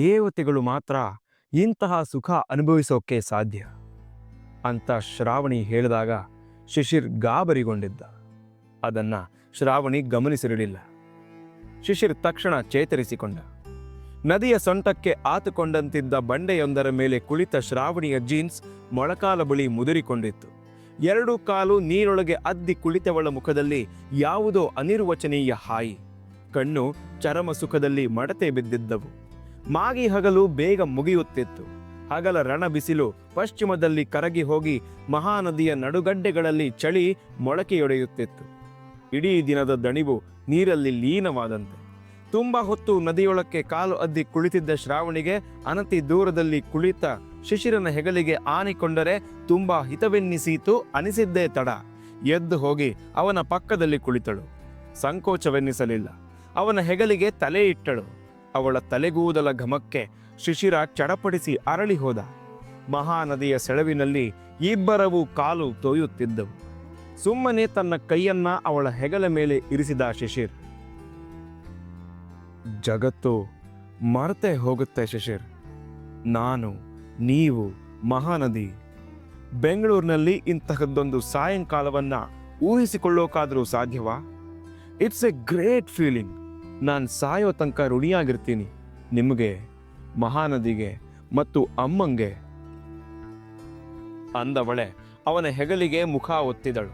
ದೇವತೆಗಳು ಮಾತ್ರ ಇಂತಹ ಸುಖ ಅನುಭವಿಸೋಕೆ ಸಾಧ್ಯ ಅಂತ ಶ್ರಾವಣಿ ಹೇಳಿದಾಗ ಶಿಶಿರ್ ಗಾಬರಿಗೊಂಡಿದ್ದ. ಅದನ್ನು ಶ್ರಾವಣಿ ಗಮನಿಸಿರಲಿಲ್ಲ. ಶಿಶಿರ್ ತಕ್ಷಣ ಚೇತರಿಸಿಕೊಂಡ. ನದಿಯ ಸೊಂಟಕ್ಕೆ ಆತುಕೊಂಡಂತಿದ್ದ ಬಂಡೆಯೊಂದರ ಮೇಲೆ ಕುಳಿತ ಶ್ರಾವಣಿಯ ಜೀನ್ಸ್ ಮೊಳಕಾಲ ಬಳಿ ಮುದುರಿಕೊಂಡಿತ್ತು. ಎರಡು ಕಾಲು ನೀರೊಳಗೆ ಅದ್ದಿ ಕುಳಿತವಳ ಮುಖದಲ್ಲಿ ಯಾವುದೋ ಅನಿರ್ವಚನೀಯ ಹಾಯಿ. ಕಣ್ಣು ಚರಮ ಸುಖದಲ್ಲಿ ಮಡತೆ ಬಿದ್ದಿದ್ದವು. ಮಾಗಿ ಹಗಲು ಬೇಗ ಮುಗಿಯುತ್ತಿತ್ತು. ಹಗಲ ರಣ ಬಿಸಿಲು ಪಶ್ಚಿಮದಲ್ಲಿ ಕರಗಿ ಹೋಗಿ ಮಹಾನದಿಯ ನಡುಗಡ್ಡೆಗಳಲ್ಲಿ ಚಳಿ ಮೊಳಕೆಯೊಡೆಯುತ್ತಿತ್ತು. ಇಡೀ ದಿನದ ದಣಿವು ನೀರಲ್ಲಿ ಲೀನವಾದಂತೆ. ತುಂಬ ಹೊತ್ತು ನದಿಯೊಳಕ್ಕೆ ಕಾಲು ಅದ್ದಿ ಕುಳಿತಿದ್ದ ಶ್ರಾವಣಿಗೆ ಅನತಿ ದೂರದಲ್ಲಿ ಕುಳಿತ ಶಿಶಿರನ ಹೆಗಲಿಗೆ ಆನಿಕೊಂಡರೆ ತುಂಬ ಹಿತವೆನ್ನಿಸೀತು ಅನಿಸಿದ್ದೇ ತಡ. ಎದ್ದು ಹೋಗಿ ಅವನ ಪಕ್ಕದಲ್ಲಿ ಕುಳಿತಳು. ಸಂಕೋಚವೆನ್ನಿಸಲಿಲ್ಲ. ಅವನ ಹೆಗಲಿಗೆ ತಲೆ ಇಟ್ಟಳು. ಅವಳ ತಲೆಗೂದಲ ಘಮಕ್ಕೆ ಶಿಶಿರ ಚಡಪಡಿಸಿ ಅರಳಿ ಹೋದ. ಮಹಾನದಿಯ ಸೆಳವಿನಲ್ಲಿ ಇಬ್ಬರವೂ ಕಾಲು ತೋಯುತ್ತಿದ್ದವು. ಸುಮ್ಮನೆ ತನ್ನ ಕೈಯನ್ನ ಅವಳ ಹೆಗಲ ಮೇಲೆ ಇರಿಸಿದ ಶಿಶಿರ್. ಜಗತ್ತು ಮರೆತೇ ಹೋಗುತ್ತೆ ಶಿಶಿರ್. ನಾನು, ನೀವು, ಮಹಾನದಿ. ಬೆಂಗಳೂರಿನಲ್ಲಿ ಇಂತಹದ್ದೊಂದು ಸಾಯಂಕಾಲವನ್ನ ಊಹಿಸಿಕೊಳ್ಳೋಕಾದರೂ ಸಾಧ್ಯವಾ? ಇಟ್ಸ್ ಎ ಗ್ರೇಟ್ ಫೀಲಿಂಗ್ ನಾನು ಸಾಯೋ ತನಕ ಋಣಿಯಾಗಿರ್ತೀನಿ. ನಿಮಗೆ, ಮಹಾನದಿಗೆ ಮತ್ತು ಅಮ್ಮಂಗೆ. ಅಂದವಳೆ ಅವನ ಹೆಗಲಿಗೆ ಮುಖ ಒತ್ತಿದಳು.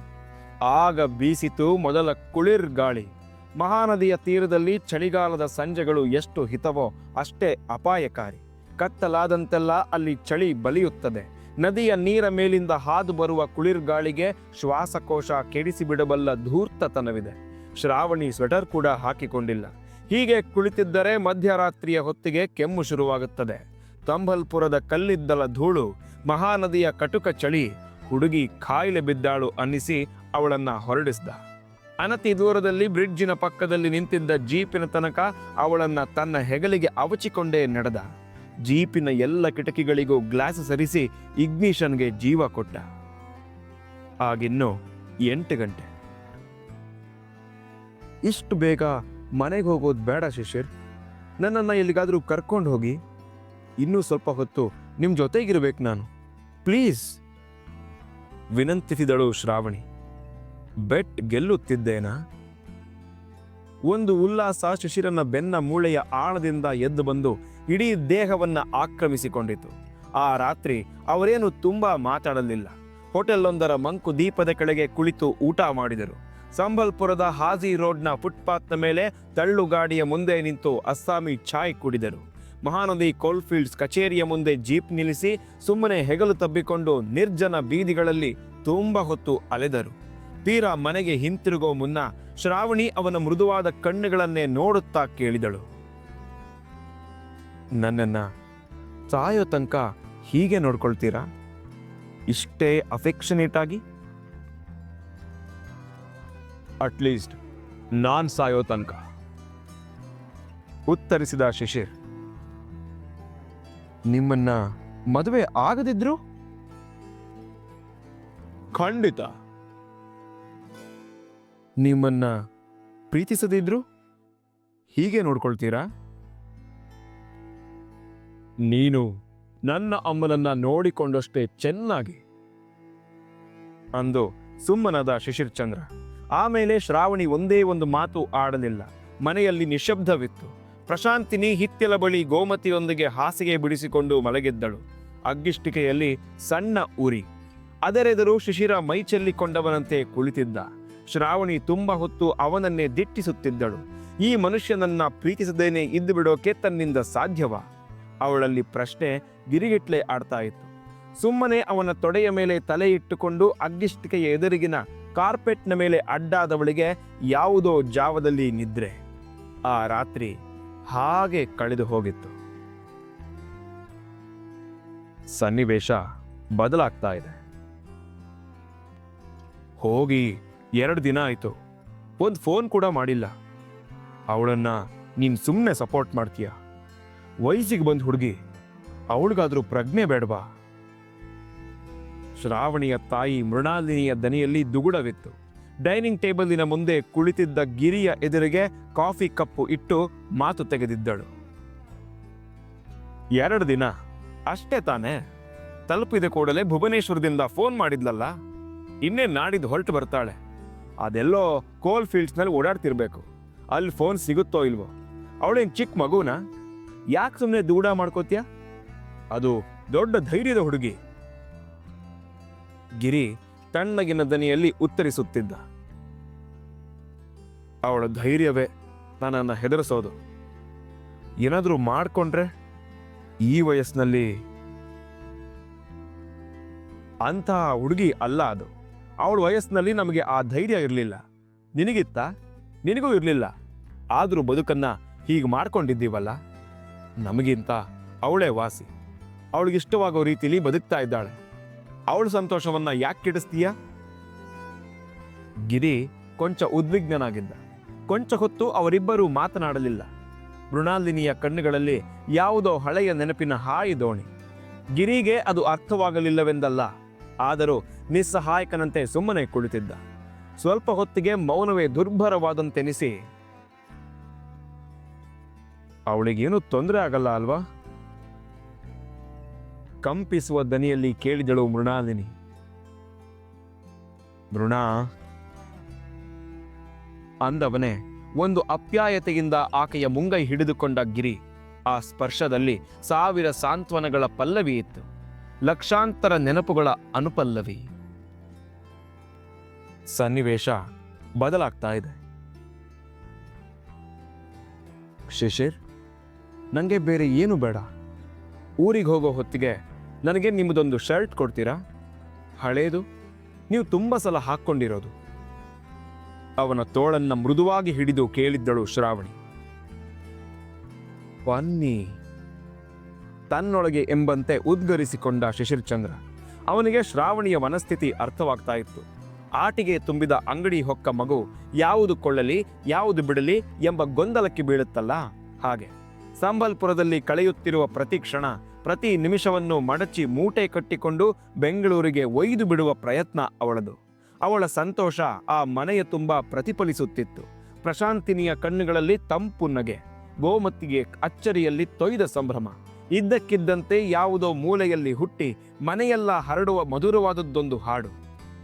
ಆಗ ಬೀಸಿತು ಮೊದಲ ಕುಳಿರ್ ಗಾಳಿ. ಮಹಾನದಿಯ ತೀರದಲ್ಲಿ ಚಳಿಗಾಲದ ಸಂಜೆಗಳು ಎಷ್ಟು ಹಿತವೋ ಅಷ್ಟೇ ಅಪಾಯಕಾರಿ. ಕತ್ತಲಾದಂತೆಲ್ಲ ಅಲ್ಲಿ ಚಳಿ ಬಲಿಯುತ್ತದೆ. ನದಿಯ ನೀರ ಮೇಲಿಂದ ಹಾದು ಬರುವ ಕುಳಿರ್ಗಾಳಿಗೆ ಶ್ವಾಸಕೋಶ ಕೆಡಿಸಿಬಿಡಬಲ್ಲ ಧೂರ್ತತನವಿದೆ. ಶ್ರಾವಣಿ ಸ್ವೆಟರ್ ಕೂಡ ಹಾಕಿಕೊಂಡಿಲ್ಲ. ಹೀಗೆ ಕುಳಿತಿದ್ದರೆ ಮಧ್ಯರಾತ್ರಿಯ ಹೊತ್ತಿಗೆ ಕೆಮ್ಮು ಶುರುವಾಗುತ್ತದೆ. ತಂಬಲ್ಪುರದ ಕಲ್ಲಿದ್ದಲ ಧೂಳು, ಮಹಾನದಿಯ ಕಟುಕ ಚಳಿ, ಹುಡುಗಿ ಕಾಯಿಲೆ ಬಿದ್ದಾಳು ಅನ್ನಿಸಿ ಅವಳನ್ನ ಹೊರಡಿಸಿದ. ಅನತಿ ದೂರದಲ್ಲಿ ಬ್ರಿಡ್ಜಿನ ಪಕ್ಕದಲ್ಲಿ ನಿಂತಿದ್ದ ಜೀಪಿನ ತನಕ ಅವಳನ್ನ ತನ್ನ ಹೆಗಲಿಗೆ ಅವಚಿಕೊಂಡೇ ನಡೆದ. ಜೀಪಿನ ಎಲ್ಲ ಕಿಟಕಿಗಳಿಗೂ ಗ್ಲಾಸ್ ಸರಿಸಿ ಇಗ್ನಿಷನ್ಗೆ ಜೀವ ಕೊಟ್ಟ. ಆಗಿನ್ನು ಎಂಟು ಗಂಟೆ. ಇಷ್ಟು ಬೇಗ ಮನೆಗೆ ಹೋಗೋದು ಬೇಡ ಶಿಶಿರ್ ನನ್ನನ್ನು ಎಲ್ಲಿಗಾದರೂ ಕರ್ಕೊಂಡು ಹೋಗಿ ಇನ್ನೂ ಸ್ವಲ್ಪ ಹೊತ್ತು ನಿಮ್ಮ ಜೊತೆಗಿರಬೇಕು ನಾನು. ಪ್ಲೀಸ್. ವಿನಂತಿಸಿದಳು ಶ್ರಾವಣಿ. ಬೆಟ್ ಗೆಲ್ಲುತ್ತಿದ್ದೇನಾ? ಒಂದು ಉಲ್ಲಾಸ ಶಿಶಿರನ ಬೆನ್ನ ಮೂಳೆಯ ಆಳದಿಂದ ಎದ್ದು ಬಂದು ಇಡೀ ದೇಹವನ್ನ ಆಕ್ರಮಿಸಿಕೊಂಡಿತು. ಆ ರಾತ್ರಿ ಅವರೇನು ತುಂಬಾ ಮಾತಾಡಲಿಲ್ಲ. ಹೋಟೆಲ್ಲೊಂದರ ಮಂಕು ದೀಪದ ಕೆಳಗೆ ಕುಳಿತು ಊಟ ಮಾಡಿದರು. ಸಂಬಲ್ಪುರದ ಹಾಜಿ ರೋಡ್ನ ಫುಟ್ಪಾತ್ನ ಮೇಲೆ ತಳ್ಳು ಗಾಡಿಯ ಮುಂದೆ ನಿಂತು ಅಸ್ಸಾಮಿ ಚಾಯ್ ಕುಡಿದರು. ಮಹಾನದಿ ಕೋಲ್ಫೀಲ್ಡ್ಸ್ ಕಚೇರಿಯ ಮುಂದೆ ಜೀಪ್ ನಿಲ್ಲಿಸಿ ಸುಮ್ಮನೆ ಹೆಗಲು ತಬ್ಬಿಕೊಂಡು ನಿರ್ಜನ ಬೀದಿಗಳಲ್ಲಿ ತುಂಬ ಹೊತ್ತು ಅಲೆದರು. ತೀರಾ ಮನೆಗೆ ಹಿಂತಿರುಗೋ ಮುನ್ನ ಶ್ರಾವಣಿ ಅವನ ಮೃದುವಾದ ಕಣ್ಣುಗಳನ್ನೇ ನೋಡುತ್ತಾ ಕೇಳಿದಳು. ನನ್ನನ್ನು ಸಾಯೋ ತನಕ ಹೀಗೆ ನೋಡ್ಕೊಳ್ತೀರಾ? ಇಷ್ಟೇ ಅಫೆಕ್ಷನೇಟ್ ಆಗಿ? ಅಟ್ಲೀಸ್ಟ್ ನಾನ್ ಸಾಯೋ ತನಕ. ಉತ್ತರಿಸಿದ ಶಿಶಿರ್. ನಿಮ್ಮನ್ನ ಮದುವೆ ಆಗದಿದ್ರು? ಖಂಡಿತ. ನಿಮ್ಮನ್ನ ಪ್ರೀತಿಸದಿದ್ರು? ಹೀಗೆ ನೋಡ್ಕೊಳ್ತೀರಾ? ನೀನು ನನ್ನ ಅಮ್ಮನನ್ನ ನೋಡಿಕೊಂಡಷ್ಟೇ ಚೆನ್ನಾಗಿ. ಅಂದು ಸುಮ್ಮನದ ಶಿಶಿರ್ ಚಂದ್ರ. ಆಮೇಲೆ ಶ್ರಾವಣಿ ಒಂದೇ ಒಂದು ಮಾತು ಆಡಲಿಲ್ಲ. ಮನೆಯಲ್ಲಿ ನಿಶಬ್ದವಿತ್ತು ಪ್ರಶಾಂತಿನಿ ಹಿತ್ತಿಲ ಬಳಿ ಗೋಮತಿಯೊಂದಿಗೆ ಹಾಸಿಗೆ ಬಿಡಿಸಿಕೊಂಡು ಮಲಗಿದ್ದಳು. ಅಗ್ಗಿಷ್ಟಿಕೆಯಲ್ಲಿ ಸಣ್ಣ ಉರಿ. ಅದರೆದರು ಶಿಶಿರ ಮೈ ಚೆಲ್ಲಿಕೊಂಡವನಂತೆ ಕುಳಿತಿದ್ದ. ಶ್ರಾವಣಿ ತುಂಬ ಹೊತ್ತು ಅವನನ್ನೇ ದಿಟ್ಟಿಸುತ್ತಿದ್ದಳು. ಈ ಮನುಷ್ಯನನ್ನ ಪ್ರೀತಿಸದೇನೆ ಇದ್ದು ಬಿಡೋಕೆ ತನ್ನಿಂದ ಸಾಧ್ಯವ? ಅವಳಲ್ಲಿ ಪ್ರಶ್ನೆ ಗಿರಿಗಿಟ್ಲೆ ಆಡ್ತಾ ಇತ್ತು. ಸುಮ್ಮನೆ ಅವನ ತೊಡೆಯ ಮೇಲೆ ತಲೆ ಇಟ್ಟುಕೊಂಡು ಅಗ್ಗಿಷ್ಟಿಕೆಯ ಎದುರಿಗಿನ ಕಾರ್ಪೆಟ್ನ ಮೇಲೆ ಅಡ್ಡಾದವಳಿಗೆ ಯಾವುದೋ ಜಾವದಲ್ಲಿ ನಿದ್ರೆ. ಆ ರಾತ್ರಿ ಹಾಗೆ ಕಳೆದು ಹೋಗಿತ್ತು. ಸನ್ನಿವೇಶ ಬದಲಾಗ್ತಾ ಇದೆ. ಹೋಗಿ ಎರಡು ದಿನ ಆಯ್ತು. ಒಂದು ಫೋನ್ ಕೂಡ ಮಾಡಿಲ್ಲ. ಅವಳನ್ನ ನೀನು ಸುಮ್ಮನೆ ಸಪೋರ್ಟ್ ಮಾಡ್ತೀಯ? ವಯಸ್ಸಿಗೆ ಬಂದು ಹುಡುಗಿ, ಅವಳಿಗಾದ್ರೂ ಪ್ರಜ್ಞೆ ಬೇಡವಾ? ಶ್ರಾವಣಿಯ ತಾಯಿ ಮೃಣಾಲಿನಿಯ ದನಿಯಲ್ಲಿ ದುಗುಡವಿತ್ತು. ಡೈನಿಂಗ್ ಟೇಬಲಿನ ಮುಂದೆ ಕುಳಿತಿದ್ದ ಗಿರಿಯ ಎದುರಿಗೆ ಕಾಫಿ ಕಪ್ಪು ಇಟ್ಟು ಮಾತು ತೆಗೆದಿದ್ದಳು. ಎರಡು ದಿನ, ಅಷ್ಟೇ ತಾನೇ. ತಲುಪಿದ ಕೂಡಲೇ ಭುವನೇಶ್ವರದಿಂದ ಫೋನ್ ಮಾಡಿದ್ಲಲ್ಲ? ಇನ್ನೇ ನಾಡಿದ್ದು ಹೊರಟು ಬರ್ತಾಳೆ. ಅದೆಲ್ಲೋ ಕೋಲ್ ಫೀಲ್ಡ್ಸ್ನಲ್ಲಿ ಓಡಾಡ್ತಿರ್ಬೇಕು. ಅಲ್ಲಿ ಫೋನ್ ಸಿಗುತ್ತೋ ಇಲ್ವೋ? ಅವಳೇನ್ ಚಿಕ್ಕ ಮಗುನ? ಯಾಕೆ ಸುಮ್ಮನೆ ದೂಡ ಮಾಡ್ಕೋತ್ಯಾ? ಅದು ದೊಡ್ಡ ಧೈರ್ಯದ ಹುಡುಗಿ. ಗಿರಿ ತಣ್ಣಗಿನ ದನಿಯಲ್ಲಿ ಉತ್ತರಿಸುತ್ತಿದ್ದ. ಅವಳ ಧೈರ್ಯವೇ ನನ್ನನ್ನು ಹೆದರಿಸೋದು. ಏನಾದರೂ ಮಾಡ್ಕೊಂಡ್ರೆ ಈ ವಯಸ್ಸಿನಲ್ಲಿ ಅಂತಹ ಹುಡುಗಿ ಅಲ್ಲ ಅದು. ಅವಳ ವಯಸ್ಸಿನಲ್ಲಿ ನಮಗೆ ಆ ಧೈರ್ಯ ಇರಲಿಲ್ಲ. ನಿನಗಿತ್ತ? ನಿನಗೂ ಇರಲಿಲ್ಲ. ಆದರೂ ಬದುಕನ್ನ ಹೀಗೆ ಮಾಡ್ಕೊಂಡಿದ್ದೀವಲ್ಲ? ನಮಗಿಂತ ಅವಳೇ ವಾಸಿ. ಅವಳಿಗಿಷ್ಟವಾಗೋ ರೀತಿಲಿ ಬದುಕ್ತಾ ಇದ್ದಾಳೆ. ಅವಳ ಸಂತೋಷವನ್ನ ಯಾಕೆ ಕೆಡಿಸ್ತೀಯ? ಗಿರಿ ಕೊಂಚ ಉದ್ವಿಗ್ನನಾಗಿದ್ದ. ಕೊಂಚ ಹೊತ್ತು ಅವರಿಬ್ಬರೂ ಮಾತನಾಡಲಿಲ್ಲ. ಮೃಣಾಲಿನಿಯ ಕಣ್ಣುಗಳಲ್ಲಿ ಯಾವುದೋ ಹಳೆಯ ನೆನಪಿನ ಹಾಯಿ ದೋಣಿ. ಗಿರಿಗೆ ಅದು ಅರ್ಥವಾಗಲಿಲ್ಲವೆಂದಲ್ಲ, ಆದರೂ ನಿಸ್ಸಹಾಯಕನಂತೆ ಸುಮ್ಮನೆ ಕುಳಿತಿದ್ದ. ಸ್ವಲ್ಪ ಹೊತ್ತಿಗೆ ಮೌನವೇ ದುರ್ಭರವಾದಂತೆನಿಸಿ, ಅವಳಿಗೇನು ತೊಂದರೆ ಆಗಲ್ಲ ಅಲ್ವಾ? ಕಂಪಿಸುವ ದನಿಯಲ್ಲಿ ಕೇಳಿದಳು ಮೃಣಾಲಿನಿ. ಮೃಣ, ಅಂದವನೇ, ಒಂದು ಅಪ್ಯಾಯತೆಯಿಂದ ಆಕೆಯ ಮುಂಗೈ ಹಿಡಿದುಕೊಂಡ ಗಿರಿ, ಆ ಸ್ಪರ್ಶದಲ್ಲಿ ಸಾವಿರ ಸಾಂತ್ವನಗಳ ಪಲ್ಲವಿ ಇತ್ತು. ಲಕ್ಷಾಂತರ ನೆನಪುಗಳ ಅನುಪಲ್ಲವಿ. ಸನ್ನಿವೇಶ ಬದಲಾಗ್ತಾ ಇದೆ. ಶಿಶಿರ್ ನನಗೆ ಬೇರೆ ಏನು ಬೇಡ. ಊರಿಗೆ ಹೋಗೋ ಹೊತ್ತಿಗೆ ನನಗೆ ನಿಮ್ಮದೊಂದು ಶರ್ಟ್ ಕೊಡ್ತೀರಾ? ಹಳೇದು. ನೀವು ತುಂಬ ಸಲ ಹಾಕ್ಕೊಂಡಿರೋದು. ಅವನ ತೋಳನ್ನ ಮೃದುವಾಗಿ ಹಿಡಿದು ಕೇಳಿದ್ದಳು ಶ್ರಾವಣಿ. ಬನ್ನಿ ತನ್ನೊಳಗೆ ಎಂಬಂತೆ ಉದ್ಗರಿಸಿಕೊಂಡ ಶಿಶಿರ್ಚಂದ್ರ, ಅವನಿಗೆ ಶ್ರಾವಣಿಯ ಮನಸ್ಥಿತಿ ಅರ್ಥವಾಗ್ತಾ ಇತ್ತು. ಆಟಿಗೆ ತುಂಬಿದ ಅಂಗಡಿ ಹೊಕ್ಕ ಮಗು ಯಾವುದು ಕೊಳ್ಳಲಿ, ಯಾವುದು ಬಿಡಲಿ ಎಂಬ ಗೊಂದಲಕ್ಕೆ ಬೀಳುತ್ತಲ್ಲ? ಹಾಗೆ. ಸಂಬಲ್ಪುರದಲ್ಲಿ ಕಳೆಯುತ್ತಿರುವ ಪ್ರತಿ ಕ್ಷಣ ಪ್ರತಿ ನಿಮಿಷವನ್ನು ಮಡಚಿ ಮೂಟೆ ಕಟ್ಟಿಕೊಂಡು ಬೆಂಗಳೂರಿಗೆ ಒಯ್ದು ಬಿಡುವ ಪ್ರಯತ್ನ ಅವಳದು. ಅವಳ ಸಂತೋಷ ಆ ಮನೆಯ ತುಂಬ ಪ್ರತಿಫಲಿಸುತ್ತಿತ್ತು. ಪ್ರಶಾಂತಿನಿಯ ಕಣ್ಣುಗಳಲ್ಲಿ ತಂಪು ನಗೆ, ಗೋಮತಿಗೆ ಅಚ್ಚರಿಯಲ್ಲಿ ತೊಯ್ದ ಸಂಭ್ರಮ. ಇದ್ದಕ್ಕಿದ್ದಂತೆ ಯಾವುದೋ ಮೂಲೆಯಲ್ಲಿ ಹುಟ್ಟಿ ಮನೆಯೆಲ್ಲ ಹರಡುವ ಮಧುರವಾದದ್ದೊಂದು ಹಾಡು.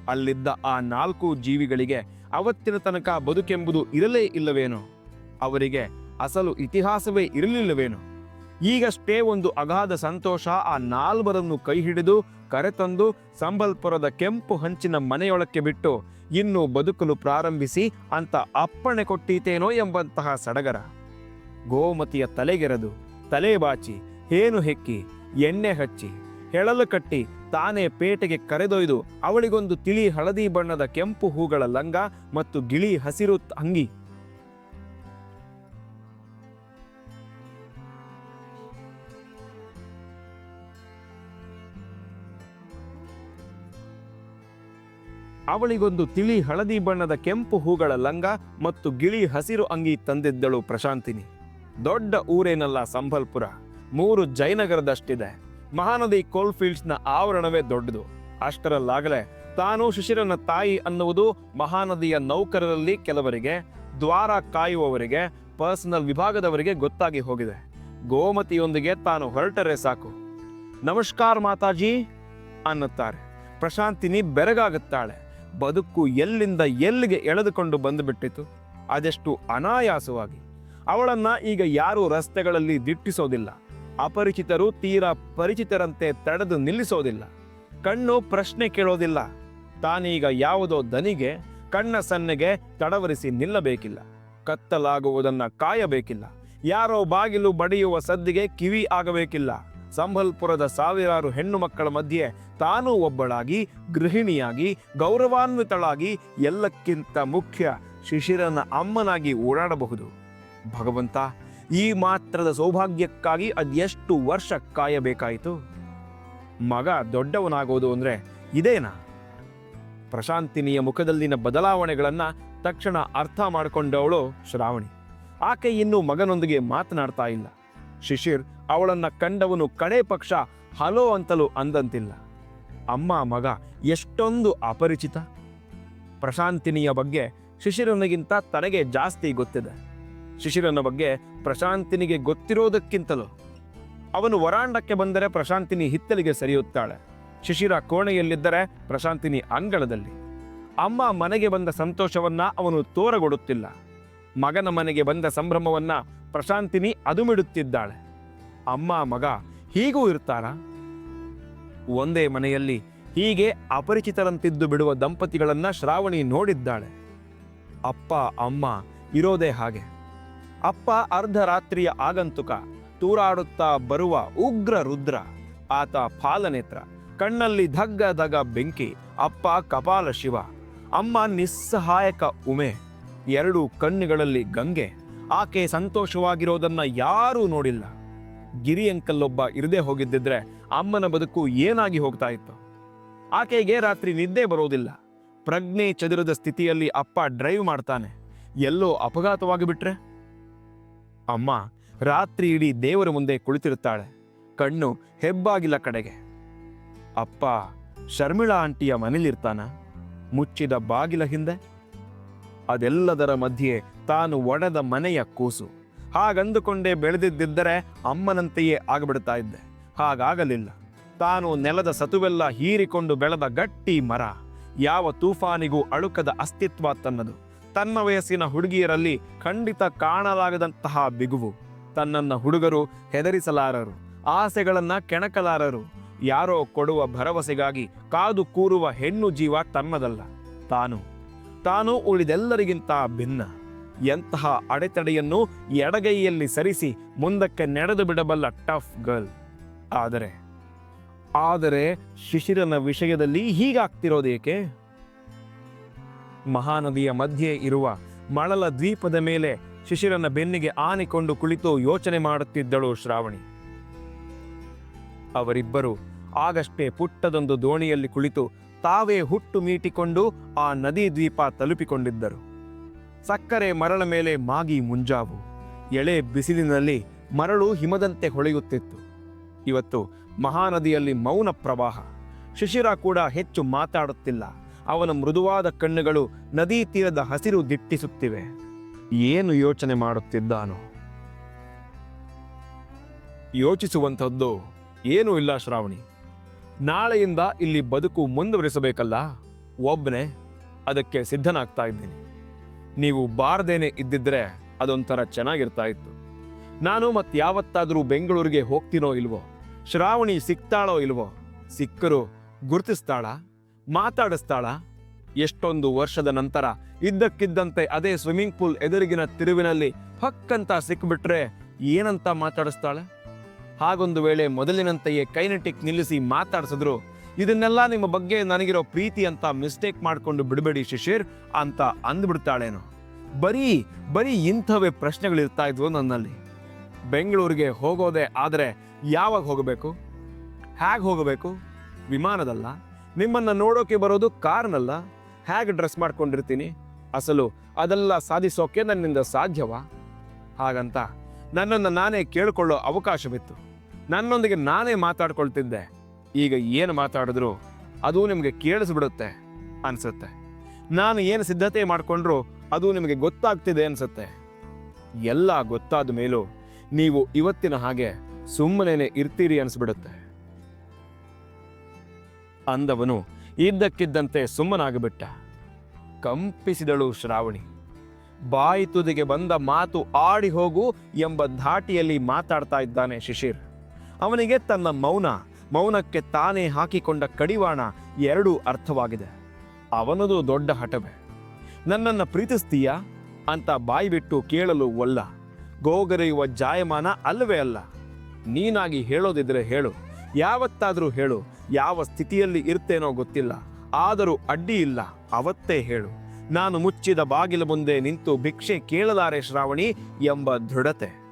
ಅಲ್ಲಿದ್ದ ಆ ನಾಲ್ಕು ಜೀವಿಗಳಿಗೆ ಅವತ್ತಿನ ತನಕ ಬದುಕೆಂಬುದು ಇರಲೇ ಇಲ್ಲವೇನೋ? ಅವರಿಗೆ ಅಸಲು ಇತಿಹಾಸವೇ ಇರಲಿಲ್ಲವೇನೋ? ಈಗಷ್ಟೇ ಒಂದು ಅಗಾಧ ಸಂತೋಷ ಆ ನಾಲ್ವರನ್ನು ಕೈ ಹಿಡಿದು ಕರೆತಂದು ಸಂಬಲ್ಪುರದ ಕೆಂಪು ಹಂಚಿನ ಮನೆಯೊಳಕ್ಕೆ ಬಿಟ್ಟು ಇನ್ನು ಬದುಕಲು ಪ್ರಾರಂಭಿಸಿ ಅಂತ ಅಪ್ಪಣೆ ಕೊಟ್ಟೀತೇನೋ ಎಂಬಂತಹ ಸಡಗರ. ಗೋಮತಿಯ ತಲೆಗೆರೆದು, ತಲೆ ಬಾಚಿ, ಹೇನು ಹೆಕ್ಕಿ, ಎಣ್ಣೆ ಹಚ್ಚಿ, ಹೆಳಲು ಕಟ್ಟಿ ತಾನೇ ಪೇಟೆಗೆ ಕರೆದೊಯ್ದು ಅವಳಿಗೊಂದು ತಿಳಿ ಹಳದಿ ಬಣ್ಣದ ಕೆಂಪು ಹೂಗಳ ಲಂಗ ಮತ್ತು ಗಿಳಿ ಹಸಿರು ಅಂಗಿ ಅವಳಿಗೊಂದು ತಿಳಿ ಹಳದಿ ಬಣ್ಣದ ಕೆಂಪು ಹೂಗಳ ಲಂಗ ಮತ್ತು ಗಿಳಿ ಹಸಿರು ಅಂಗಿ ತಂದಿದ್ದಳು ಪ್ರಶಾಂತಿನಿ. ದೊಡ್ಡ ಊರೇನಲ್ಲ ಸಂಬಲ್ಪುರ, ಮೂರು ಜಯನಗರದಷ್ಟಿದೆ. ಮಹಾನದಿ ಕೋಲ್ಫೀಲ್ಡ್ಸ್ನ ಆವರಣವೇ ದೊಡ್ಡದು. ಅಷ್ಟರಲ್ಲಾಗಲೇ ತಾನು ಶಿಶಿರನ ತಾಯಿ ಅನ್ನುವುದು ಮಹಾನದಿಯ ನೌಕರರಲ್ಲಿ ಕೆಲವರಿಗೆ, ದ್ವಾರ ಕಾಯುವವರಿಗೆ, ಪರ್ಸನಲ್ ವಿಭಾಗದವರಿಗೆ ಗೊತ್ತಾಗಿ ಹೋಗಿದೆ. ಗೋಮತಿಯೊಂದಿಗೆ ತಾನು ಹೊರಟರೆ ಸಾಕು. ನಮಸ್ಕಾರ ಮಾತಾಜಿ ಅನ್ನುತ್ತಾರೆ. ಪ್ರಶಾಂತಿನಿ ಬೆರಗಾಗುತ್ತಾಳೆ. ಬದುಕು ಎಲ್ಲಿಂದ ಎಲ್ಲಿಗೆ ಎಳೆದುಕೊಂಡು ಬಂದುಬಿಟ್ಟಿತು ಅದೆಷ್ಟು ಅನಾಯಾಸವಾಗಿ. ಅವಳನ್ನ ಈಗ ಯಾರೂ ರಸ್ತೆಗಳಲ್ಲಿ ದಿಟ್ಟಿಸೋದಿಲ್ಲ. ಅಪರಿಚಿತರು ತೀರಾ ಪರಿಚಿತರಂತೆ ತಡೆದು ನಿಲ್ಲಿಸೋದಿಲ್ಲ. ಕಣ್ಣು ಪ್ರಶ್ನೆ ಕೇಳೋದಿಲ್ಲ. ತಾನೀಗ ಯಾವುದೋ ದನಿಗೆ, ಕಣ್ಣ ಸನ್ನೆಗೆ ತಡವರಿಸಿ ನಿಲ್ಲಬೇಕಿಲ್ಲ. ಕತ್ತಲಾಗುವುದನ್ನು ಕಾಯಬೇಕಿಲ್ಲ. ಯಾರೋ ಬಾಗಿಲು ಬಡಿಯುವ ಸದ್ದಿಗೆ ಕಿವಿ ಆಗಬೇಕಿಲ್ಲ. ಸಂಬಲ್ಪುರದ ಸಾವಿರಾರು ಹೆಣ್ಣು ಮಕ್ಕಳ ಮಧ್ಯೆ ತಾನೂ ಒಬ್ಬಳಾಗಿ, ಗೃಹಿಣಿಯಾಗಿ, ಗೌರವಾನ್ವಿತಳಾಗಿ ಎಲ್ಲಕ್ಕಿಂತ ಮುಖ್ಯ ಶಿಶಿರನ ಅಮ್ಮನಾಗಿ ಓಡಾಡಬಹುದು. ಭಗವಂತ, ಈ ಮಾತ್ರದ ಸೌಭಾಗ್ಯಕ್ಕಾಗಿ ಅದೆಷ್ಟು ವರ್ಷ ಕಾಯಬೇಕಾಯಿತು? ಮಗ ದೊಡ್ಡವನಾಗೋದು ಅಂದರೆ ಇದೇನಾ? ಪ್ರಶಾಂತಿನಿಯ ಮುಖದಲ್ಲಿನ ಬದಲಾವಣೆಗಳನ್ನು ತಕ್ಷಣ ಅರ್ಥ ಮಾಡಿಕೊಂಡವಳು ಶ್ರಾವಣಿ. ಆಕೆ ಇನ್ನೂ ಮಗನೊಂದಿಗೆ ಮಾತನಾಡ್ತಾ ಇಲ್ಲ. ಶಿಶಿರ್ ಅವಳನ್ನ ಕಂಡವನು ಕಡೆ ಪಕ್ಷ ಹಲೋ ಅಂತಲೂ ಅಂದಂತಿಲ್ಲ. ಅಮ್ಮ ಮಗ ಎಷ್ಟೊಂದು ಅಪರಿಚಿತ. ಪ್ರಶಾಂತಿನಿಯ ಬಗ್ಗೆ ಶಿಶಿರನಿಗಿಂತ ತನಗೆ ಜಾಸ್ತಿ ಗೊತ್ತಿದೆ. ಶಿಶಿರನ ಬಗ್ಗೆ ಪ್ರಶಾಂತಿನಿಗೆ ಗೊತ್ತಿರೋದಕ್ಕಿಂತಲೂ ಅವನು ವರಾಂಡಕ್ಕೆ ಬಂದರೆ ಪ್ರಶಾಂತಿನಿ ಹಿತ್ತಲಿಗೆ ಸರಿಯುತ್ತಾಳೆ. ಶಿಶಿರ ಕೋಣೆಯಲ್ಲಿದ್ದರೆ ಪ್ರಶಾಂತಿನಿ ಅಂಗಳದಲ್ಲಿ. ಅಮ್ಮ ಮನೆಗೆ ಬಂದ ಸಂತೋಷವನ್ನ ಅವನು ತೋರಗೊಡುತ್ತಿಲ್ಲ. ಮಗನ ಮನೆಗೆ ಬಂದ ಸಂಭ್ರಮವನ್ನ ಪ್ರಶಾಂತಿನಿ ಅದುಮಿಡುತ್ತಿದ್ದಾಳೆ. ಅಮ್ಮ ಮಗ ಹೀಗೂ ಇರ್ತಾರ ಒಂದೇ ಮನೆಯಲ್ಲಿ ಹೀಗೆ ಅಪರಿಚಿತರಂತಿದ್ದು ಬಿಡುವ ದಂಪತಿಗಳನ್ನು ಶ್ರಾವಣಿ ನೋಡಿದ್ದಾಳೆ. ಅಪ್ಪ, ಅಮ್ಮ ಇರೋದೇ ಹಾಗೆ. ಅಪ್ಪ ಅರ್ಧರಾತ್ರಿಯ ಆಗಂತುಕ ತೂರಾಡುತ್ತಾ ಬರುವ ಉಗ್ರ ರುದ್ರ, ಆತ ಫಾಲನೇತ್ರ ಕಣ್ಣಲ್ಲಿ ಧಗ್ಗ ಧಗ ಬೆಂಕಿ, ಅಪ್ಪ ಕಪಾಲ ಶಿವ, ಅಮ್ಮ ನಿಸ್ಸಹಾಯಕ ಉಮೆ, ಎರಡು ಕಣ್ಣುಗಳಲ್ಲಿ ಗಂಗೆ, ಆಕೆ ಸಂತೋಷವಾಗಿರೋದನ್ನ ಯಾರೂ ನೋಡಿಲ್ಲ. ಗಿರಿ ಅಂಕಲ್ಲೊಬ್ಬ ಇರದೇ ಹೋಗಿದ್ದಿದ್ರೆ ಅಮ್ಮನ ಬದುಕು ಏನಾಗಿ ಹೋಗ್ತಾ ಇತ್ತು? ಆಕೆಗೆ ರಾತ್ರಿ ನಿದ್ದೆ ಬರೋದಿಲ್ಲ. ಪ್ರಜ್ಞೆ ಚದುರದ ಸ್ಥಿತಿಯಲ್ಲಿ ಅಪ್ಪ ಡ್ರೈವ್ ಮಾಡ್ತಾನೆ. ಎಲ್ಲೋ ಅಪಘಾತವಾಗಿ ಬಿಟ್ರೆ? ಅಮ್ಮ, ರಾತ್ರಿ ಇಡೀ ದೇವರ ಮುಂದೆ ಕುಳಿತಿರುತ್ತಾಳೆ. ಕಣ್ಣು ಹೆಬ್ಬಾಗಿಲ ಕಡೆಗೆ. ಅಪ್ಪ, ಶರ್ಮಿಳಾ ಆಂಟಿಯ ಮನೇಲಿರ್ತಾನ? ಮುಚ್ಚಿದ ಬಾಗಿಲ ಹಿಂದೆ? ಅದೆಲ್ಲದರ ಮಧ್ಯೆ ತಾನು ಒಡೆದ ಮನೆಯ ಕೂಸು. ಹಾಗಂದುಕೊಂಡೇ ಬೆಳೆದಿದ್ದರೆ ಅಮ್ಮನಂತೆಯೇ ಆಗಿಬಿಡ್ತಾ ಇದ್ದೆ. ಹಾಗಾಗಲಿಲ್ಲ. ತಾನು ನೆಲದ ಸತುವೆಲ್ಲ ಹೀರಿಕೊಂಡು ಬೆಳೆದ ಗಟ್ಟಿ ಮರ, ಯಾವ ತೂಫಾನಿಗೂ ಅಳುಕದ ಅಸ್ತಿತ್ವ ತನ್ನದು. ತನ್ನ ವಯಸ್ಸಿನ ಹುಡುಗಿಯರಲ್ಲಿ ಖಂಡಿತ ಕಾಣಲಾಗದಂತಹ ಬಿಗುವು. ತನ್ನನ್ನ ಹುಡುಗರು ಹೆದರಿಸಲಾರರು, ಆಸೆಗಳನ್ನು ಕೆಣಕಲಾರರು. ಯಾರೋ ಕೊಡುವ ಭರವಸೆಗಾಗಿ ಕಾದು ಕೂರುವ ಹೆಣ್ಣು ಜೀವ ತನ್ನದಲ್ಲ. ತಾನು ತಾನು ಉಳಿದೆಲ್ಲರಿಗಿಂತ ಭಿನ್ನ. ಎಂತಹ ಅಡೆತಡೆಯನ್ನು ಎಡಗೈಯಲ್ಲಿ ಸರಿಸಿ ಮುಂದಕ್ಕೆ ನಡೆದು ಬಿಡಬಲ್ಲ ಟಫ್ ಗರ್ಲ್ ಆದರೆ ಆದರೆ ಶಿಶಿರನ ವಿಷಯದಲ್ಲಿ ಹೀಗಾಗ್ತಿರೋದೇಕೆ? ಮಹಾನದಿಯ ಮಧ್ಯೆ ಇರುವ ಮಳಲ ದ್ವೀಪದ ಮೇಲೆ ಶಿಶಿರನ ಬೆನ್ನಿಗೆ ಆನಿಕೊಂಡು ಕುಳಿತು ಯೋಚನೆ ಮಾಡುತ್ತಿದ್ದಳು ಶ್ರಾವಣಿ. ಅವರಿಬ್ಬರು ಆಗಷ್ಟೇ ಪುಟ್ಟದೊಂದು ದೋಣಿಯಲ್ಲಿ ಕುಳಿತು ತಾವೇ ಹುಟ್ಟು ಮೀಟಿಕೊಂಡು ಆ ನದಿ ದ್ವೀಪ ತಲುಪಿಕೊಂಡಿದ್ದರು. ಸಕ್ಕರೆ ಮರಳ ಮೇಲೆ ಮಾಗಿ ಮುಂಜಾವು. ಎಳೆ ಬಿಸಿಲಿನಲ್ಲಿ ಮರಳು ಹಿಮದಂತೆ ಹೊಳೆಯುತ್ತಿತ್ತು. ಇವತ್ತು ಮಹಾನದಿಯಲ್ಲಿ ಮೌನ ಪ್ರವಾಹ. ಶಿಶಿರ ಕೂಡ ಹೆಚ್ಚು ಮಾತಾಡುತ್ತಿಲ್ಲ. ಅವನ ಮೃದುವಾದ ಕಣ್ಣುಗಳು ನದಿ ತೀರದ ಹಸಿರು ದಿಟ್ಟಿಸುತ್ತಿವೆ. ಏನು ಯೋಚನೆ ಮಾಡುತ್ತಿದ್ದಾನೋ? ಯೋಚಿಸುವಂಥದ್ದು ಏನೂ ಇಲ್ಲ ಶ್ರಾವಣಿ. ನಾಳೆಯಿಂದ ಇಲ್ಲಿ ಬದುಕು ಮುಂದುವರಿಸಬೇಕಲ್ಲ? ಒಬ್ಬನೇ ಅದಕ್ಕೆ ಸಿದ್ಧನಾಗ್ತಾ ಇದ್ದೀನಿ. ನೀವು ಬಾರದೇನೆ ಇದ್ದಿದ್ರೆ ಅದೊಂಥರ ಚೆನ್ನಾಗಿರ್ತಾ ಇತ್ತು. ನಾನು ಮತ್ತೆ ಯಾವತ್ತಾದರೂ ಬೆಂಗಳೂರಿಗೆ ಹೋಗ್ತೀನೋ ಇಲ್ವೋ, ಶ್ರಾವಣಿ ಸಿಗ್ತಾಳೋ ಇಲ್ವೋ, ಸಿಕ್ಕರು ಗುರುತಿಸ್ತಾಳ, ಮಾತಾಡಿಸ್ತಾಳ? ಎಷ್ಟೊಂದು ವರ್ಷದ ನಂತರ ಇದ್ದಕ್ಕಿದ್ದಂತೆ ಅದೇ ಸ್ವಿಮ್ಮಿಂಗ್ ಪೂಲ್ ಎದುರಿಗಿನ ತಿರುವಿನಲ್ಲಿ ಹಕ್ಕಂತ ಸಿಕ್ಬಿಟ್ರೆ ಏನಂತ ಮಾತಾಡಿಸ್ತಾಳೆ? ಹಾಗೊಂದು ವೇಳೆ ಮೊದಲಿನಂತೆಯೇ ಕೈನೆಟಿಕ್ ನಿಲ್ಲಿಸಿ ಮಾತಾಡ್ಸಿದ್ರು ಇದನ್ನೆಲ್ಲ ನಿಮ್ಮ ಬಗ್ಗೆ ನನಗಿರೋ ಪ್ರೀತಿ ಅಂತ ಮಿಸ್ಟೇಕ್ ಮಾಡಿಕೊಂಡು ಬಿಡಬೇಡಿ ಶಿಶಿರ್ ಅಂತ ಅಂದ್ಬಿಡ್ತಾಳೇನು. ಬರೀ ಬರೀ ಇಂಥವೇ ಪ್ರಶ್ನೆಗಳಿರ್ತಾ ಇದ್ವು ನನ್ನಲ್ಲಿ. ಬೆಂಗಳೂರಿಗೆ ಹೋಗೋದೇ ಆದರೆ ಯಾವಾಗ ಹೋಗಬೇಕು? ಹೇಗೆ ಹೋಗಬೇಕು? ವಿಮಾನದಲ್ಲ? ನಿಮ್ಮನ್ನು ನೋಡೋಕೆ ಬರೋದು ಕಾರ್ನಲ್ಲ? ಹೇಗೆ ಡ್ರೆಸ್ ಮಾಡ್ಕೊಂಡಿರ್ತೀನಿ? ಅಸಲು ಅದೆಲ್ಲ ಸಾಧಿಸೋಕೆ ನನ್ನಿಂದ ಸಾಧ್ಯವಾ? ಹಾಗಂತ ನನ್ನನ್ನು ನಾನೇ ಕೇಳಿಕೊಳ್ಳೋ ಅವಕಾಶವಿತ್ತು. ನನ್ನೊಂದಿಗೆ ನಾನೇ ಮಾತಾಡ್ಕೊಳ್ತಿದ್ದೆ. ಈಗ ಏನು ಮಾತಾಡಿದ್ರು ಅದು ನಿಮಗೆ ಕೇಳಿಸ್ಬಿಡುತ್ತೆ ಅನ್ಸುತ್ತೆ. ನಾನು ಏನು ಸಿದ್ಧತೆ ಮಾಡಿಕೊಂಡ್ರು ಅದು ನಿಮಗೆ ಗೊತ್ತಾಗ್ತಿದೆ ಅನಿಸುತ್ತೆ. ಎಲ್ಲ ಗೊತ್ತಾದ ಮೇಲೂ ನೀವು ಇವತ್ತಿನ ಹಾಗೆ ಸುಮ್ಮನೆ ಇರ್ತೀರಿ ಅನಿಸ್ಬಿಡುತ್ತೆ. ಅಂದವನು ಇದ್ದಕ್ಕಿದ್ದಂತೆ ಸುಮ್ಮನಾಗಿಬಿಟ್ಟ. ಕಂಪಿಸಿದಳು ಶ್ರಾವಣಿ. ಬಾಯಿ ತುದಿಗೆ ಬಂದ ಮಾತು ಆಡಿ ಹೋಗು ಎಂಬ ಧಾಟಿಯಲ್ಲಿ ಮಾತಾಡ್ತಾ ಇದ್ದಾನೆ ಶಿಶಿರ್. ಅವನಿಗೆ ತನ್ನ ಮೌನ ಮೌನಕ್ಕೆ ತಾನೇ ಹಾಕಿಕೊಂಡ ಕಡಿವಾಣ ಎರಡೂ ಅರ್ಥವಾಗಿದೆ. ಅವನದು ದೊಡ್ಡ ಹಟವೆ ನನ್ನನ್ನು ಪ್ರೀತಿಸ್ತೀಯಾ? ಅಂತ ಬಾಯಿ ಬಿಟ್ಟು ಕೇಳಲು ಒಲ್ಲ. ಗೋಗರೆಯುವ ಜಾಯಮಾನ ಅಲ್ಲವೇ ಅಲ್ಲ. ನೀನಾಗಿ ಹೇಳೋದಿದ್ರೆ ಹೇಳು. ಯಾವತ್ತಾದರೂ ಹೇಳು. ಯಾವ ಸ್ಥಿತಿಯಲ್ಲಿ ಇರ್ತೇನೋ ಗೊತ್ತಿಲ್ಲ. ಆದರೂ ಅಡ್ಡಿ ಇಲ್ಲ. ಅವತ್ತೇ ಹೇಳು. ನಾನು ಮುಚ್ಚಿದ ಬಾಗಿಲ ಮುಂದೆ ನಿಂತು ಭಿಕ್ಷೆ ಕೇಳಲಾರೆ ಶ್ರಾವಣಿ ಎಂಬ ದೃಢತೆ.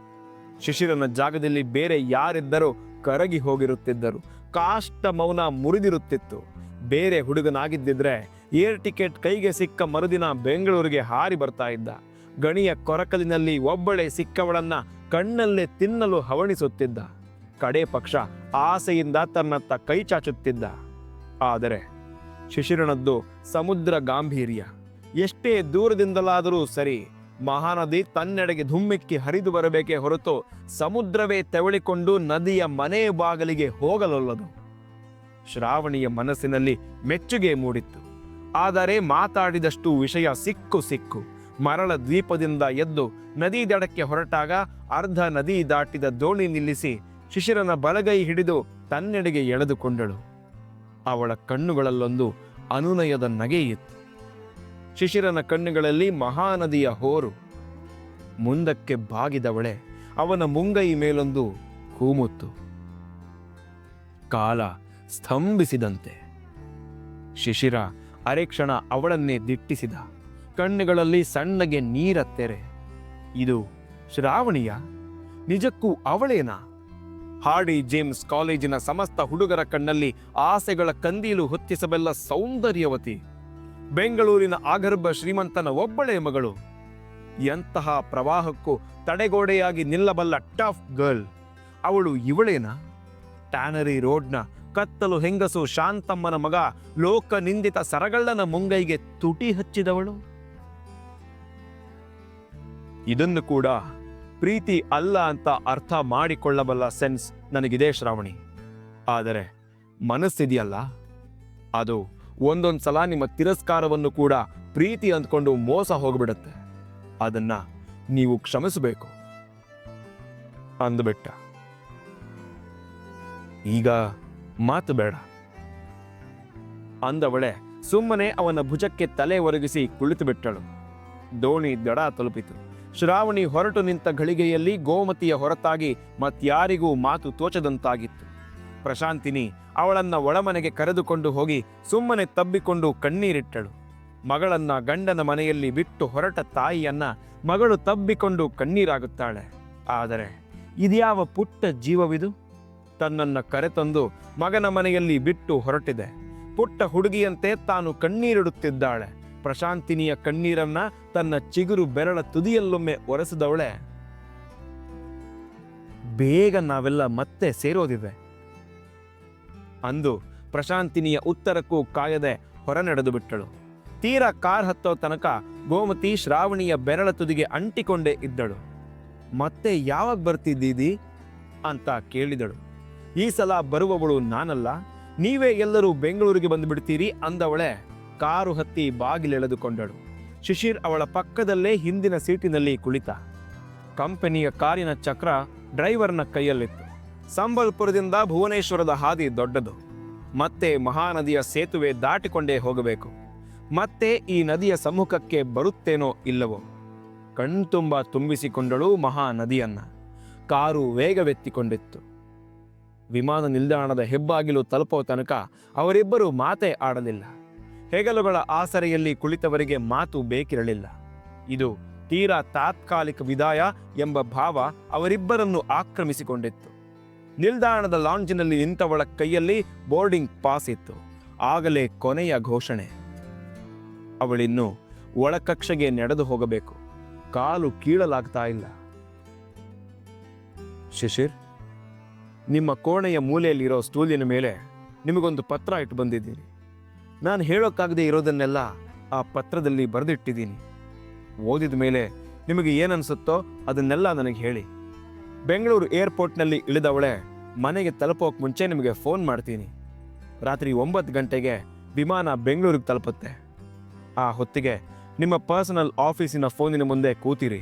ಶಿಶಿರನ ಜಾಗದಲ್ಲಿ ಬೇರೆ ಯಾರಿದ್ದರೂ ಕರಗಿ ಹೋಗಿರುತ್ತಿದ್ದರು. ಕಾಷ್ಟ ಮೌನ ಮುರಿದಿರುತ್ತಿತ್ತು. ಬೇರೆ ಹುಡುಗನಾಗಿದ್ದಿದ್ರೆ ಏರ್ ಟಿಕೆಟ್ ಕೈಗೆ ಸಿಕ್ಕ ಮರುದಿನ ಬೆಂಗಳೂರಿಗೆ ಹಾರಿ ಬರ್ತಾ ಇದ್ದ. ಗಣಿಯ ಕೊರಕಲಿನಲ್ಲಿ ಒಬ್ಬಳೆ ಸಿಕ್ಕವಳನ್ನ ಕಣ್ಣಲ್ಲೇ ತಿನ್ನಲು ಹವಣಿಸುತ್ತಿದ್ದ. ಕಡೆ ಪಕ್ಷ ಆಸೆಯಿಂದ ತನ್ನತ್ತ ಕೈ ಚಾಚುತ್ತಿದ್ದ. ಆದರೆ ಶಿಶಿರನದ್ದು ಸಮುದ್ರ ಗಾಂಭೀರ್ಯ. ಎಷ್ಟೇ ದೂರದಿಂದಲಾದರೂ ಸರಿ ಮಹಾನದಿ ತನ್ನೆಡೆಗೆ ಧುಮ್ಮಿಕ್ಕಿ ಹರಿದು ಬರಬೇಕೇ ಹೊರತು ಸಮುದ್ರವೇ ತೆವಳಿಕೊಂಡು ನದಿಯ ಮನೆ ಬಾಗಲಿಗೆ ಹೋಗಲೊಲ್ಲದು. ಶ್ರಾವಣಿಯ ಮನಸ್ಸಿನಲ್ಲಿ ಮೆಚ್ಚುಗೆ ಮೂಡಿತ್ತು. ಆದರೆ ಮಾತಾಡಿದಷ್ಟು ವಿಷಯ ಸಿಕ್ಕು ಸಿಕ್ಕು. ಮರಳ ದ್ವೀಪದಿಂದ ಎದ್ದು ನದಿ ದಡಕ್ಕೆ ಹೊರಟಾಗ ಅರ್ಧ ನದಿ ದಾಟಿದ ದೋಣಿ ನಿಲ್ಲಿಸಿ ಶಿಶಿರನ ಬಲಗೈ ಹಿಡಿದು ತನ್ನೆಡೆಗೆ ಎಳೆದುಕೊಂಡಳು. ಅವಳ ಕಣ್ಣುಗಳಲ್ಲೊಂದು ಅನುನಯದ ನಗೆಯಿತ್ತು ಶಿಶಿರನ ಕಣ್ಣುಗಳಲ್ಲಿ ಮಹಾನದಿಯ ಹೋರು. ಮುಂದಕ್ಕೆ ಬಾಗಿದವಳೆ, ಅವನ ಮುಂಗೈ ಮೇಲೊಂದು ಹೂಮುತ್ತು. ಕಾಲ ಸ್ತಂಭಿಸಿದಂತೆ. ಶಿಶಿರ ಅರೆಕ್ಷಣ ಅವಳನ್ನೇ ದಿಟ್ಟಿಸಿದ. ಕಣ್ಣುಗಳಲ್ಲಿ ಸಣ್ಣಗೆ ನೀರ ತೆರೆ ಇದು ಶ್ರಾವಣಿಯ? ನಿಜಕ್ಕೂ ಅವಳೇನಾ? ಹಾಡಿ ಜೇಮ್ಸ್ ಕಾಲೇಜಿನ ಸಮಸ್ತ ಹುಡುಗರ ಕಣ್ಣಲ್ಲಿ ಆಸೆಗಳ ಕಂದೀಲು ಹೊತ್ತಿಸಬಲ್ಲ ಸೌಂದರ್ಯವತಿ. ಬೆಂಗಳೂರಿನ ಆಗರ್ಭ ಶ್ರೀಮಂತನ ಒಬ್ಬಳೆ ಮಗಳು. ಎಂತಹ ಪ್ರವಾಹಕ್ಕೂ ತಡೆಗೋಡೆಯಾಗಿ ನಿಲ್ಲಬಲ್ಲ ಟಫ್ ಗರ್ಲ್. ಅವಳು ಇವಳೇನಾ? ಟ್ಯಾನರಿ ರೋಡ್ನ ಕತ್ತಲು ಹೆಂಗಸು ಶಾಂತಮ್ಮನ ಮಗ ಲೋಕ ನಿಂದಿತ ಸರಗಳ್ಳನ ಮುಂಗೈಗೆ ತುಟಿ ಹಚ್ಚಿದವಳು? ಇದನ್ನು ಕೂಡ ಪ್ರೀತಿ ಅಲ್ಲ ಅಂತ ಅರ್ಥ ಮಾಡಿಕೊಳ್ಳಬಲ್ಲ ಸೆನ್ಸ್ ನನಗಿದೆ ಶ್ರಾವಣಿ. ಆದರೆ ಮನಸ್ಸಿದೆಯಲ್ಲ? ಅದು ಒಂದೊಂದು ಸಲ ನಿಮ್ಮ ತಿರಸ್ಕಾರವನ್ನು ಕೂಡ ಪ್ರೀತಿ ಅಂದ್ಕೊಂಡು ಮೋಸ ಹೋಗಿಬಿಡುತ್ತೆ. ಅದನ್ನ ನೀವು ಕ್ಷಮಿಸಬೇಕು. ಅಂದ್ಬಿಟ್ಟ. ಈಗ ಮಾತು ಬೇಡ. ಅಂದವಳೆ ಸುಮ್ಮನೆ ಅವನ ಭುಜಕ್ಕೆ ತಲೆ ಒರಗಿಸಿ ಕುಳಿತು ಬಿಟ್ಟಳು ದೋಣಿ ದಡ ತಲುಪಿತು. ಶ್ರಾವಣಿ ಹೊರಟು ನಿಂತ ಘಳಿಗೆಯಲ್ಲಿ ಗೋಮತಿಯ ಹೊರತಾಗಿ ಮತ್ಯಾರಿಗೂ ಮಾತು ತೋಚದಂತಾಗಿತ್ತು. ಪ್ರಶಾಂತಿನಿ ಅವಳನ್ನ ಒಳಮನೆಗೆ ಕರೆದುಕೊಂಡು ಹೋಗಿ ಸುಮ್ಮನೆ ತಬ್ಬಿಕೊಂಡು ಕಣ್ಣೀರಿಟ್ಟಳು. ಮಗಳನ್ನ ಗಂಡನ ಮನೆಯಲ್ಲಿ ಬಿಟ್ಟು ಹೊರಟ ತಾಯಿಯನ್ನ ಮಗಳು ತಬ್ಬಿಕೊಂಡು ಕಣ್ಣೀರಾಗುತ್ತಾಳೆ. ಆದರೆ ಇದ್ಯಾವ ಪುಟ್ಟ ಜೀವವಿದು? ತನ್ನನ್ನು ಕರೆತಂದು ಮಗನ ಮನೆಯಲ್ಲಿ ಬಿಟ್ಟು ಹೊರಟಿದೆ. ಪುಟ್ಟ ಹುಡುಗಿಯಂತೆ ತಾನು ಕಣ್ಣೀರಿಡುತ್ತಿದ್ದಾಳೆ. ಪ್ರಶಾಂತಿನಿಯ ಕಣ್ಣೀರನ್ನ ತನ್ನ ಚಿಗುರು ಬೆರಳ ತುದಿಯಲ್ಲೊಮ್ಮೆ ಒರೆಸಿದವಳೆ. ಬೇಗ ನಾವೆಲ್ಲ ಮತ್ತೆ ಸೇರೋದಿವೆ. ಅಂದು ಪ್ರಶಾಂತಿನಿಯ ಉತ್ತರಕ್ಕೂ ಕಾಯದೆ ಹೊರ ನಡೆದು ಬಿಟ್ಟಳು ತೀರಾ ಕಾರ್ ಹತ್ತೋ ತನಕ ಗೋಮತಿ ಶ್ರಾವಣಿಯ ಬೆರಳ ತುದಿಗೆ ಅಂಟಿಕೊಂಡೇ ಇದ್ದಳು. ಮತ್ತೆ ಯಾವಾಗ ಬರ್ತಿದ್ದೀದಿ ಅಂತ ಕೇಳಿದಳು. ಈ ಸಲ ಬರುವವಳು ನಾನಲ್ಲ. ನೀವೇ ಎಲ್ಲರೂ ಬೆಂಗಳೂರಿಗೆ ಬಂದುಬಿಡ್ತೀರಿ ಅಂದವಳೆ ಕಾರು ಹತ್ತಿ ಬಾಗಿಲೆಳೆದುಕೊಂಡಳು. ಶಿಶಿರ್ ಅವಳ ಪಕ್ಕದಲ್ಲೇ ಹಿಂದಿನ ಸೀಟಿನಲ್ಲಿ ಕುಳಿತ. ಕಂಪನಿಯ ಕಾರಿನ ಚಕ್ರ ಡ್ರೈವರ್ನ ಕೈಯಲ್ಲಿತ್ತು. ಸಂಬಲ್ಪುರದಿಂದ ಭುವನೇಶ್ವರದ ಹಾದಿ ದೊಡ್ಡದು. ಮತ್ತೆ ಮಹಾನದಿಯ ಸೇತುವೆ ದಾಟಿಕೊಂಡೇ ಹೋಗಬೇಕು. ಮತ್ತೆ ಈ ನದಿಯ ಸಮ್ಮುಖಕ್ಕೆ ಬರುತ್ತೇನೋ ಇಲ್ಲವೋ? ಕಣ್ತುಂಬ ತುಂಬಿಸಿಕೊಂಡಳು ಮಹಾನದಿಯನ್ನ. ಕಾರು ವೇಗವೆತ್ತಿಕೊಂಡಿತ್ತು. ವಿಮಾನ ನಿಲ್ದಾಣದ ಹೆಬ್ಬಾಗಿಲು ತಲುಪೋ ತನಕ ಅವರಿಬ್ಬರು ಮಾತೇ ಆಡಲಿಲ್ಲ. ಹೆಗಲುಗಳ ಆಸರೆಯಲ್ಲಿ ಕುಳಿತವರಿಗೆ ಮಾತು ಬೇಕಿರಲಿಲ್ಲ. ಇದು ತೀರಾ ತಾತ್ಕಾಲಿಕ ವಿದಾಯ ಎಂಬ ಭಾವ ಅವರಿಬ್ಬರನ್ನು ಆಕ್ರಮಿಸಿಕೊಂಡಿತ್ತು. ನಿಲ್ದಾಣದ ಲಾಂಜಿನಲ್ಲಿ ನಿಂತವಳ ಕೈಯಲ್ಲಿ ಬೋರ್ಡಿಂಗ್ ಪಾಸ್ ಇತ್ತು. ಆಗಲೇ ಕೊನೆಯ ಘೋಷಣೆ. ಅವಳಿನ್ನು ಒಳಕಕ್ಷೆಗೆ ನಡೆದು ಹೋಗಬೇಕು. ಕಾಲು ಕೀಳಲಾಗ್ತಾ ಇಲ್ಲ. ಶಿಶಿರ್, ನಿಮ್ಮ ಕೋಣೆಯ ಮೂಲೆಯಲ್ಲಿರೋ ಸ್ಟೂಲಿನ ಮೇಲೆ ನಿಮಗೊಂದು ಪತ್ರ ಇಟ್ಟು ಬಂದಿದ್ದೀನಿ. ನಾನು ಹೇಳೋಕ್ಕಾಗದೇ ಇರೋದನ್ನೆಲ್ಲ ಆ ಪತ್ರದಲ್ಲಿ ಬರೆದಿಟ್ಟಿದ್ದೀನಿ. ಓದಿದ ಮೇಲೆ ನಿಮಗೆ ಏನನ್ಸುತ್ತೋ ಅದನ್ನೆಲ್ಲ ನನಗೆ ಹೇಳಿ. ಬೆಂಗಳೂರು ಏರ್ಪೋರ್ಟ್ನಲ್ಲಿ ಇಳಿದವಳೆ, ಮನೆಗೆ ತಲುಪೋಕೆ ಮುಂಚೆ ನಿಮಗೆ ಫೋನ್ ಮಾಡ್ತೀನಿ. ರಾತ್ರಿ ಒಂಬತ್ತು ಗಂಟೆಗೆ ವಿಮಾನ ಬೆಂಗಳೂರಿಗೆ ತಲುಪುತ್ತೆ. ಆ ಹೊತ್ತಿಗೆ ನಿಮ್ಮ ಪರ್ಸನಲ್ ಆಫೀಸಿನ ಫೋನಿನ ಮುಂದೆ ಕೂತಿರಿ.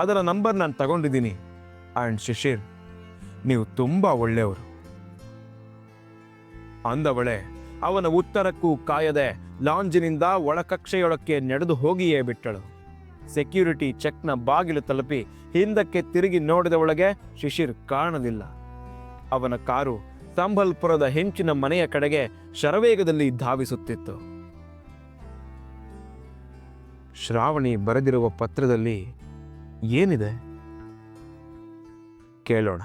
ಅದರ ನಂಬರ್ ನಾನು ತಗೊಂಡಿದ್ದೀನಿ. ಆ್ಯಂಡ್ ಶಿಶಿರ್, ನೀವು ತುಂಬ ಒಳ್ಳೆಯವರು. ಅಂದವಳೆ, ಅವನ ಉತ್ತರಕ್ಕೂ ಕಾಯದೆ ಲಾಂಜಿನಿಂದ ಒಳಕಕ್ಷೆಯೊಳಕ್ಕೆ ನಡೆದು ಹೋಗಿಯೇ ಬಿಟ್ಟಳು. ಸೆಕ್ಯೂರಿಟಿ ಚೆಕ್ನ ಬಾಗಿಲು ತಲುಪಿ ಹಿಂದಕ್ಕೆ ತಿರುಗಿ ನೋಡಿದ ಒಳಗೆ ಶಿಶಿರ್ ಕಾಣಲಿಲ್ಲ. ಅವನ ಕಾರು ಸಂಬಲ್ಪುರದ ಹೆಂಚಿನ ಮನೆಯ ಕಡೆಗೆ ಶರವೇಗದಲ್ಲಿ ಧಾವಿಸುತ್ತಿತ್ತು. ಶ್ರಾವಣಿ ಬರೆದಿರುವ ಪತ್ರದಲ್ಲಿ ಏನಿದೆ? ಕೇಳೋಣ.